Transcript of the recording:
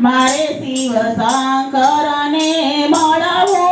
મારે શિવ શંકરને મળવું